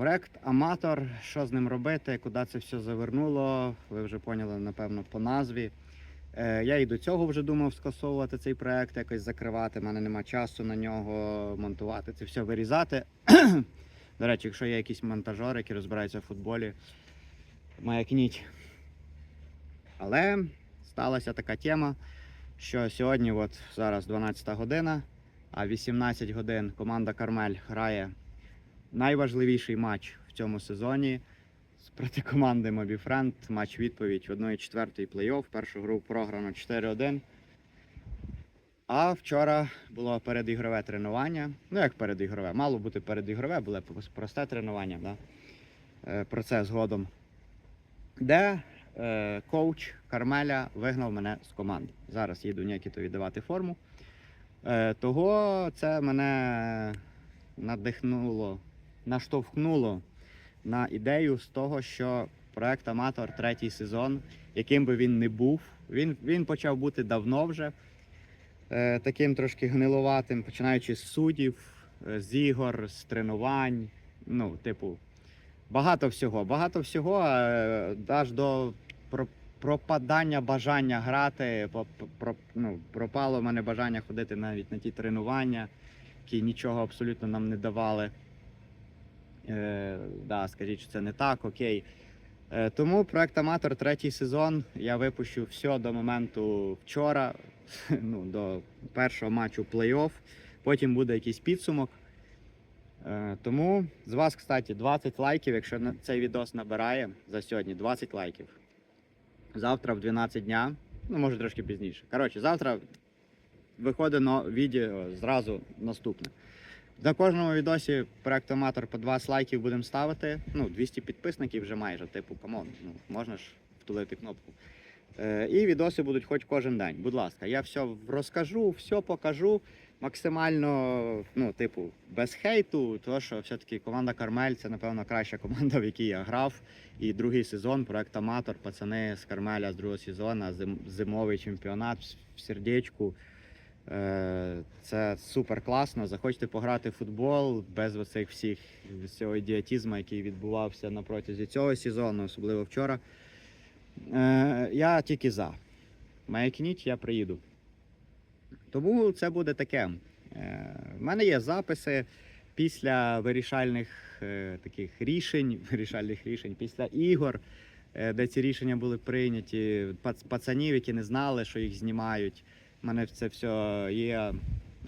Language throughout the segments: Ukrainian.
Проект Аматор. Що з ним робити, куди це все завернуло, ви вже поняли, напевно, по назві. Е, Я і до цього вже думав скасовувати цей проект, якось закривати. У мене нема часу на нього монтувати, це все вирізати. До речі, якщо є якісь монтажери, які розбираються в футболі, маякніть. Але сталася така тема, що сьогодні, от зараз 12 година, а 18 годин команда Кармель грає найважливіший матч в цьому сезоні проти команди Мобіфренд. Матч відповідь 1-4 плей-офф. Першу гру програно 4-1. А вчора було передігрове тренування. Ну, як передігрове? Мало бути передігрове, було просте тренування. Да? Е, Про це згодом. Де е, коуч Кармеля вигнав мене з команди. Зараз їду Нікіту віддавати форму. Е, того це мене надихнуло, наштовхнуло на ідею з того, що проект Аматор третій сезон, яким би він не був, він, він почав бути давно вже е, таким трошки гнилуватим, починаючи з суддів, е, з ігор, з тренувань. Ну, типу, багато всього. Багато всього, е, аж до про- пропадання бажання грати. по- про- ну, пропало в мене бажання ходити навіть на ті тренування, які нічого абсолютно нам не давали. Е, да, скажіть, що це не так, окей. Е, тому проект Аматор третій сезон я випущу все до моменту вчора, ну, до першого матчу плей-офф. Потім буде якийсь підсумок. Е, тому з вас, кстати, 20 лайків, якщо цей відос набирає за сьогодні 20 лайків. Завтра в 12 дня, ну може трошки пізніше. Коротше, завтра виходить відео зразу наступне. На кожному відосі проект Аматор по 20 лайків будемо ставити. Ну, 200 підписників вже майже, типу, камон, ну, можна ж втулити кнопку. Е, і відоси будуть хоч кожен день. Будь ласка, я все розкажу, все покажу. Максимально, ну, типу, без хейту, тому що все-таки команда Кармель це, напевно, краща команда, в якій я грав. І другий сезон, проект Аматор, пацани з Кармеля з другого сезону, зим- зимовий чемпіонат в сердечку. Е, Це супер класно. Захочете пограти в футбол без оцих всіх всього ідіотізму, який відбувався на протязі цього сезону, особливо вчора. Е, Я тільки за. Маякніть, я приїду. Тому це буде таке. Е, В мене є записи після вирішальних е, таких рішень, вирішальних рішень, після ігор, е, де ці рішення були прийняті, пацанів, які не знали, що їх знімають. У мене це все є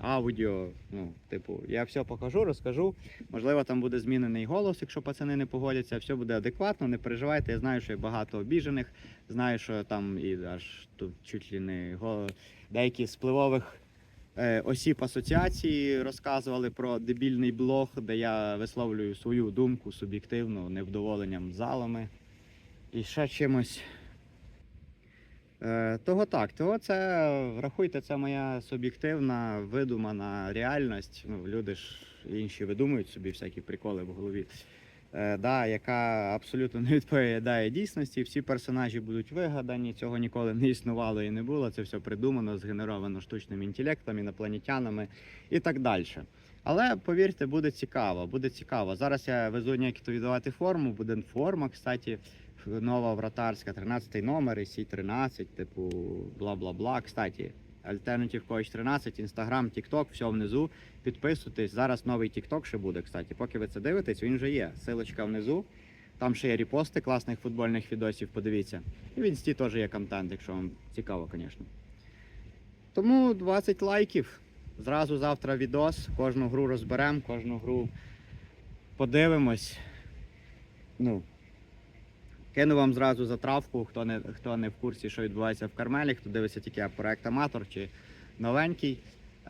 аудіо. Ну, типу, я все покажу, розкажу. Можливо, там буде змінений голос, якщо пацани не погодяться, все буде адекватно, не переживайте. Я знаю, що є багато обіжених, знаю, що там і аж тут чуть ли не го- деякі з впливових е, осіб асоціації розказували про дебільний блог, де я висловлюю свою думку суб'єктивно, невдоволенням залами і ще чимось. Е, Того так, того це врахуйте, це моя суб'єктивна видумана реальність. Ну, люди ж інші видумують собі всякі приколи в голові. Е, да, яка абсолютно не відповідає дійсності. Всі персонажі будуть вигадані, цього ніколи не існувало і не було. Це все придумано, згенеровано штучним інтелектом, інопланетянами і так далі. Але повірте, буде цікаво, буде цікаво. Зараз я везу ніякі віддавати форму, буде форма, кстати, нова вратарська, 13 номер, і сі 13, типу, бла-бла-бла. Кстати, Alternative Coach 13, Instagram, TikTok, все внизу. Підписуйтесь. Зараз новий TikTok ще буде, кстати. Поки ви це дивитесь, він вже є. Силочка внизу. Там ще є репости класних футбольних відосів, подивіться. І в інсті теж є контент, якщо вам цікаво, звісно. Тому 20 лайків. Зразу завтра відос. Кожну гру розберемо, кожну гру подивимось. Ну, Кину вам зразу затравку, хто не, хто не в курсі, що відбувається в Кармелі, хто дивиться тільки проект Аматор чи новенький.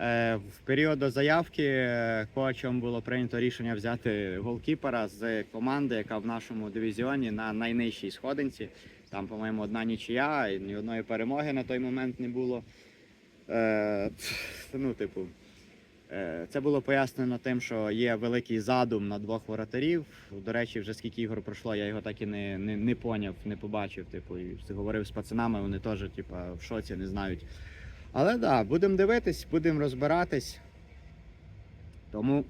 Е, в період до заявки е, коачем було прийнято рішення взяти голкіпера з команди, яка в нашому дивізіоні на найнижчій сходинці. Там, по-моєму, одна нічия, і ні одної перемоги на той момент не було. Е, ну, типу, Це було пояснено тим, що є великий задум на двох воротарів. До речі, вже скільки ігор пройшло, я його так і не, не, не поняв, не побачив. Типу, і говорив з пацанами, вони теж типу, в шоці не знають. Але так, да, будемо дивитись, будемо розбиратись. Тому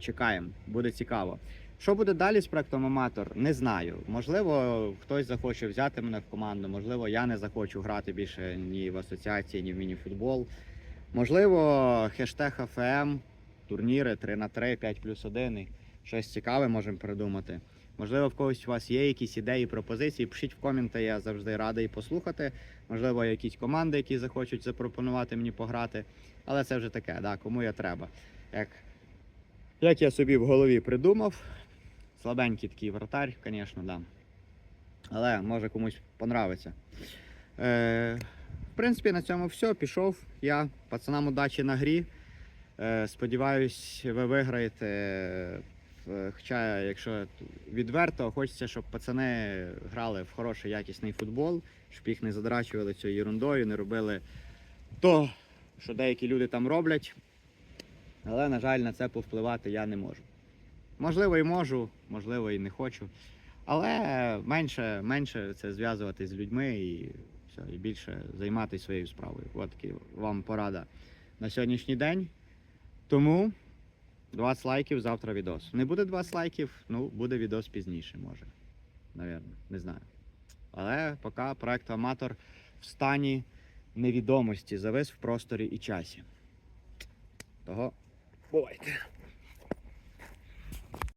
чекаємо, буде цікаво. Що буде далі з проектом Аматор? Не знаю. Можливо, хтось захоче взяти мене в команду, можливо, я не захочу грати більше ні в асоціації, ні в мініфутбол. Можливо, хештег АФМ, турніри 3 на 3, 5 плюс 1. і Щось цікаве можемо придумати. Можливо, в когось у вас є якісь ідеї, пропозиції. Пишіть в коменти, я завжди радий послухати. Можливо, якісь команди, які захочуть запропонувати мені пограти. Але це вже таке, да, кому я треба. Як, як я собі в голові придумав. Слабенький такий вратарь, звісно, да. Але може комусь понравиться. Е, в принципі, на цьому все. Пішов я. Пацанам удачі на грі. Е, сподіваюсь, ви виграєте. Е, Хоча, якщо відверто, хочеться, щоб пацани грали в хороший якісний футбол, щоб їх не задрачували цією ерундою, не робили то, що деякі люди там роблять. Але, на жаль, на це повпливати я не можу. Можливо, і можу, можливо, і не хочу. Але менше, менше це зв'язувати з людьми і, все, і більше займатися своєю справою. От таки вам порада на сьогоднішній день. Тому 20 лайків, завтра відос. Не буде 20 лайків, ну буде відос пізніше, може. Навірно, не знаю. Але поки проект Аматор в стані невідомості завис в просторі і часі. Того бувайте.